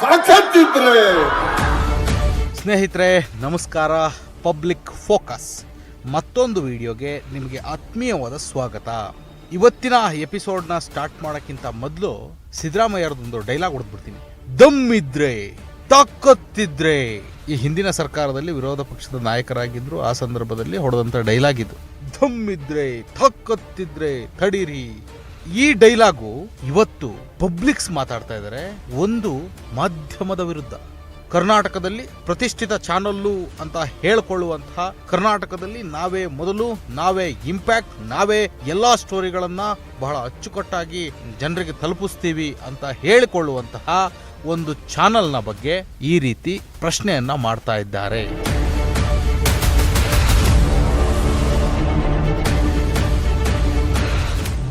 ಸಾಕ್ಷಾತ್ತಿದ್ರೆ ಸ್ನೇಹಿತರೆ, ನಮಸ್ಕಾರ. Public focus. ಮತ್ತೊಂದು ವಿಡಿಯೋಗೆ ನಿಮಗೆ ಆತ್ಮೀಯವಾದ ಸ್ವಾಗತ. ಇವತ್ತಿನ ಎಪಿಸೋಡ್ನ ಸ್ಟಾರ್ಟ್ ಮಾಡೋಕ್ಕಿಂತ ಮೊದಲು ಸಿದ್ದರಾಮಯ್ಯರದೊಂದು ಡೈಲಾಗ್ ಹೊಡೆದ್ಬಿಡ್ತೀನಿ. ದಮ್ ಇದ್ರೆ, ತಾಕತ್ತಿದ್ರೆ. ಈ ಹಿಂದಿನ ಸರ್ಕಾರದಲ್ಲಿ ವಿರೋಧ ಪಕ್ಷದ ನಾಯಕರಾಗಿದ್ರು, ಆ ಸಂದರ್ಭದಲ್ಲಿ ಹೊಡೆದಂಥ ಡೈಲಾಗ್ ಇದು. ದಮ್ ಇದ್ರೆ, ತಾಕತ್ತಿದ್ರೆ. ತಡೀರಿ. ಈ ಡೈಲಾಗು ಇವತ್ತು ಪಬ್ಲಿಕ್ಸ್ ಮಾತಾಡ್ತಾ ಇದ್ದಾರೆ ಒಂದು ಮಾಧ್ಯಮದ ವಿರುದ್ಧ. ಕರ್ನಾಟಕದಲ್ಲಿ ಪ್ರತಿಷ್ಠಿತ ಚಾನಲ್ಲು ಅಂತ ಹೇಳ್ಕೊಳ್ಳುವಂತಹ ಕರ್ನಾಟಕದಲ್ಲಿ ನಾವೇ ಮೊದಲು, ನಾವೇ ಇಂಪ್ಯಾಕ್ಟ್ ನಾವೇ ಎಲ್ಲಾ ಸ್ಟೋರಿಗಳನ್ನ ಬಹಳ ಅಚ್ಚುಕಟ್ಟಾಗಿ ಜನರಿಗೆ ತಲುಪಿಸ್ತೀವಿ ಅಂತ ಹೇಳಿಕೊಳ್ಳುವಂತಹ ಒಂದು ಚಾನಲ್ನ ಬಗ್ಗೆ ಈ ರೀತಿ ಪ್ರಶ್ನೆಯನ್ನ ಮಾಡ್ತಾ ಇದ್ದಾರೆ.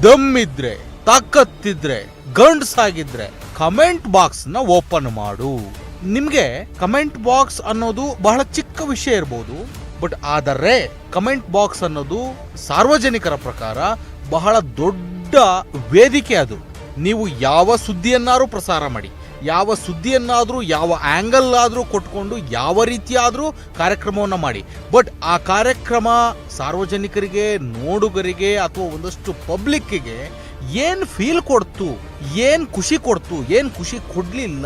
ದಮ್ ಇದ್ರೆ ತಾಕತ್ತಿದ್ರೆ, ಗಂಡ್ಸಾಗಿದ್ರೆ ಕಮೆಂಟ್ ಬಾಕ್ಸ್ನ ಓಪನ್ ಮಾಡು. ನಿಮ್ಗೆ ಕಮೆಂಟ್ ಬಾಕ್ಸ್ ಅನ್ನೋದು ಬಹಳ ಚಿಕ್ಕ ವಿಷಯ ಇರಬಹುದು ಬಟ್ ಆದರೆ ಕಮೆಂಟ್ ಬಾಕ್ಸ್ ಅನ್ನೋದು ಸಾರ್ವಜನಿಕರ ಪ್ರಕಾರ ಬಹಳ ದೊಡ್ಡ ವೇದಿಕೆ ಅದು. ನೀವು ಯಾವ ಸುದ್ದಿಯನ್ನಾರು ಪ್ರಸಾರ ಮಾಡಿ ಯಾವ ಸುದ್ದಿಯನ್ನಾದರೂ, ಯಾವ ಆ್ಯಂಗಲ್ ಆದರೂ ಕೊಟ್ಕೊಂಡು, ಯಾವ ರೀತಿಯಾದರೂ ಕಾರ್ಯಕ್ರಮವನ್ನು ಮಾಡಿ. ಬಟ್ ಆ ಕಾರ್ಯಕ್ರಮ ಸಾರ್ವಜನಿಕರಿಗೆ, ನೋಡುಗರಿಗೆ ಅಥವಾ ಒಂದಷ್ಟು ಪಬ್ಲಿಕ್ಕಿಗೆ ಏನು ಫೀಲ್ ಕೊಡ್ತು, ಏನು ಖುಷಿ ಕೊಡ್ತು, ಏನು ಖುಷಿ ಕೊಡಲಿಲ್ಲ,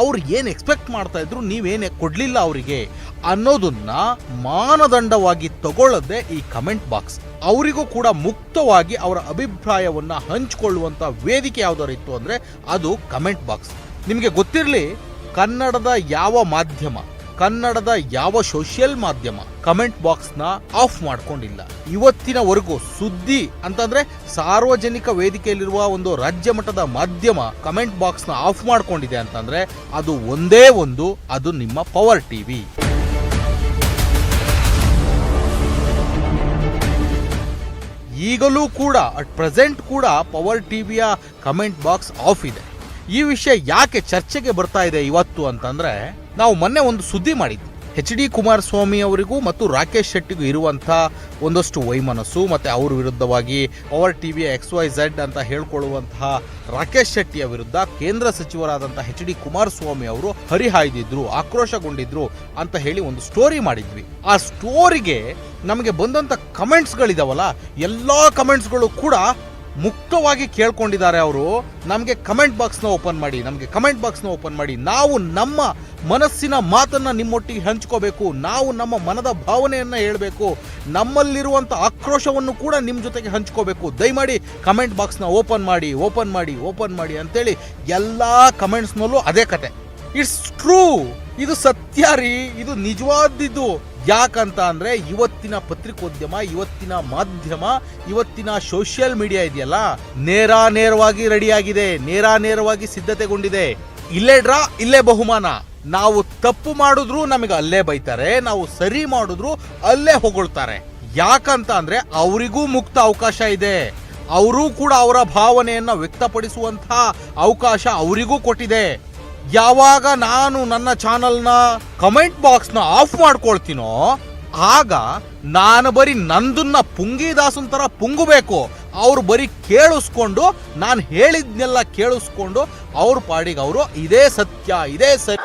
ಅವ್ರು ಏನು ಎಕ್ಸ್ಪೆಕ್ಟ್ ಮಾಡ್ತಾ ಇದ್ರು ಕೊಡಲಿಲ್ಲ ಕೊಡ್ಲಿಲ್ಲ ಅವರಿಗೆ ಅನ್ನೋದನ್ನ ಮಾನದಂಡವಾಗಿ ತಗೊಳ್ಳದೆ ಈ ಕಮೆಂಟ್ ಬಾಕ್ಸ್. ಅವರಿಗೂ ಕೂಡ ಮುಕ್ತವಾಗಿ ಅವರ ಅಭಿಪ್ರಾಯವನ್ನು ಹಂಚಿಕೊಳ್ಳುವಂಥ ವೇದಿಕೆ ಯಾವ್ದಾರು ಇತ್ತು ಅಂದರೆ ಅದು ಕಮೆಂಟ್ ಬಾಕ್ಸ್. ನಿಮಗೆ ಗೊತ್ತಿರಲಿ, ಕನ್ನಡದ ಯಾವ ಮಾಧ್ಯಮ, ಕನ್ನಡದ ಯಾವ ಸೋಷಿಯಲ್ ಮಾಧ್ಯಮ ಕಮೆಂಟ್ ಬಾಕ್ಸ್ನ ಆಫ್ ಮಾಡ್ಕೊಂಡಿಲ್ಲ. ಇವತ್ತಿನವರೆಗೂ ಸುದ್ದಿ ಅಂತಂದ್ರೆ ಸಾರ್ವಜನಿಕ ವೇದಿಕೆಯಲ್ಲಿರುವ ಒಂದು ರಾಜ್ಯ ಮಟ್ಟದ ಮಾಧ್ಯಮ ಕಮೆಂಟ್ ಬಾಕ್ಸ್ನ ಆಫ್ ಮಾಡ್ಕೊಂಡಿದೆ ಅಂತಂದ್ರೆ ಅದು ಒಂದೇ ಒಂದು, ಅದು ನಿಮ್ಮ ಪವರ್ ಟಿವಿ ಈಗಲೂ ಕೂಡ ಅಟ್ ಪ್ರೆಸೆಂಟ್ ಕೂಡ ಪವರ್ ಟಿವಿಯ ಕಮೆಂಟ್ ಬಾಕ್ಸ್ ಆಫ್ ಇದೆ. ಈ ವಿಷಯ ಯಾಕೆ ಚರ್ಚೆಗೆ ಬರ್ತಾ ಇದೆ ಇವತ್ತು ಅಂತಂದ್ರೆ, ನಾವು ಮೊನ್ನೆ ಒಂದು ಸುದ್ದಿ ಮಾಡಿದ್ವಿ. ಎಚ್ ಡಿ ಕುಮಾರಸ್ವಾಮಿ ಅವರಿಗೂ ಮತ್ತು ರಾಕೇಶ್ ಶೆಟ್ಟಿಗೂ ಇರುವಂತ ಒಂದಷ್ಟು ವೈಮನಸ್ಸು ಮತ್ತೆ ಅವ್ರ ವಿರುದ್ಧವಾಗಿ power V X Y Z ಅಂತ ಹೇಳ್ಕೊಳ್ಳುವಂತಹ ರಾಕೇಶ್ ಶೆಟ್ಟಿಯ ವಿರುದ್ಧ ಕೇಂದ್ರ ಸಚಿವರಾದಂತಹ ಎಚ್ ಡಿ ಕುಮಾರಸ್ವಾಮಿ ಅವರು ಹರಿಹಾಯ್ದಿದ್ರು, ಆಕ್ರೋಶಗೊಂಡಿದ್ರು ಅಂತ ಹೇಳಿ ಒಂದು ಸ್ಟೋರಿ ಮಾಡಿದ್ವಿ. ಆ ಸ್ಟೋರಿಗೆ ನಮಗೆ ಬಂದಂತ ಕಮೆಂಟ್ಸ್ಗಳಿದಾವಲ್ಲ, ಎಲ್ಲಾ ಕಮೆಂಟ್ಸ್ಗಳು ಕೂಡ ಮುಕ್ತವಾಗಿ ಕೇಳ್ಕೊಂಡಿದ್ದಾರೆ ಅವರು, ನಮಗೆ ಕಮೆಂಟ್ ಬಾಕ್ಸ್ನ ಓಪನ್ ಮಾಡಿ, ನಮಗೆ ಕಮೆಂಟ್ ಬಾಕ್ಸ್ನ ಓಪನ್ ಮಾಡಿ. ನಾವು ನಮ್ಮ ಮನಸ್ಸಿನ ಮಾತನ್ನು ನಿಮ್ಮೊಟ್ಟಿಗೆ ಹಂಚ್ಕೋಬೇಕು. ನಾವು ನಮ್ಮ ಮನದ ಭಾವನೆಯನ್ನು ಹೇಳಬೇಕು. ನಮ್ಮಲ್ಲಿರುವಂಥ ಆಕ್ರೋಶವನ್ನು ಕೂಡ ನಿಮ್ಮ ಜೊತೆಗೆ ಹಂಚ್ಕೋಬೇಕು. ದಯಮಾಡಿ ಕಮೆಂಟ್ ಬಾಕ್ಸ್ನ ಓಪನ್ ಮಾಡಿ ಓಪನ್ ಮಾಡಿ ಓಪನ್ ಮಾಡಿ ಅಂತೇಳಿ ಎಲ್ಲ ಕಮೆಂಟ್ಸ್ನಲ್ಲೂ ಅದೇ ಕತೆ. ಇಟ್ಸ್ ಟ್ರೂ ಇದು ಸತ್ಯ ರೀ. ಇದು ನಿಜವಾದಿದ್ದು. ಯಾಕಂತ ಅಂದ್ರೆ ಇವತ್ತಿನ ಪತ್ರಿಕೋದ್ಯಮ, ಇವತ್ತಿನ ಮಾಧ್ಯಮ, ಇವತ್ತಿನ ಸೋಷಿಯಲ್ ಮೀಡಿಯಾ ಇದೆಯಲ್ಲ, ನೇರ ನೇರವಾಗಿ ರೆಡಿಯಾಗಿದೆ, ನೇರ ನೇರವಾಗಿ ಸಿದ್ಧತೆಗೊಂಡಿದೆ. ಇಲ್ಲೇ ಡ್ರಾ, ಇಲ್ಲೇ ಬಹುಮಾನ. ನಾವು ತಪ್ಪು ಮಾಡಿದ್ರು ನಮಗೆ ಅಲ್ಲೇ ಬೈತಾರೆ, ನಾವು ಸರಿ ಮಾಡಿದ್ರು ಅಲ್ಲೇ ಹೊಗಳ್ತಾರೆ. ಯಾಕಂತ ಅಂದ್ರೆ ಅವರಿಗೂ ಮುಕ್ತ ಅವಕಾಶ ಇದೆ. ಅವರೂ ಕೂಡ ಅವರ ಭಾವನೆಯನ್ನ ವ್ಯಕ್ತಪಡಿಸುವಂತಹ ಅವಕಾಶ ಅವರಿಗೂ ಕೊಟ್ಟಿದೆ. ಯಾವಾಗ ನಾನು ನನ್ನ ಚಾನಲ್ನ ಕಮೆಂಟ್ ಬಾಕ್ಸ್ನ ಆಫ್ ಮಾಡ್ಕೊಳ್ತೀನೋ ಆಗ ನಾನು ಬರೀ ನಂದನ್ನ ಪುಂಗಿದಾಸನ್ ತರ ಪುಂಗಬೇಕು. ಅವ್ರು ಬರೀ ಕೇಳಿಸ್ಕೊಂಡು ನಾನು ಹೇಳಿದ್ನೆಲ್ಲ ಕೇಳಿಸ್ಕೊಂಡು ಅವ್ರ ಪಾಡಿಗೆ ಅವರು ಇದೇ ಸತ್ಯ ಇದೇ ಸರಿ.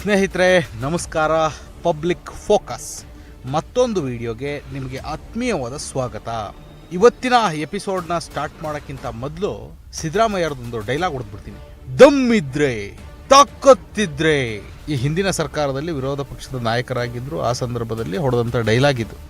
ಸ್ನೇಹಿತರೆ ನಮಸ್ಕಾರ. Public focus. ಮತ್ತೊಂದು ವಿಡಿಯೋಗೆ ನಿಮಗೆ ಆತ್ಮೀಯವಾದ ಸ್ವಾಗತ. ಇವತ್ತಿನ ಎಪಿಸೋಡ್ನ ಸ್ಟಾರ್ಟ್ ಮಾಡೋಕ್ಕಿಂತ ಮೊದಲು ಸಿದ್ದರಾಮಯ್ಯರದೊಂದು ಡೈಲಾಗ್ ಹೊಡೆದ್ಬಿಡ್ತೀನಿ. ದಮ್ ಇದ್ರೆ ತಾಕತ್ತಿದ್ರೆ. ಈ ಹಿಂದಿನ ಸರ್ಕಾರದಲ್ಲಿ ವಿರೋಧ ಪಕ್ಷದ ನಾಯಕರಾಗಿದ್ರು, ಆ ಸಂದರ್ಭದಲ್ಲಿ ಹೊಡೆದಂಥ ಡೈಲಾಗ್ ಇದು.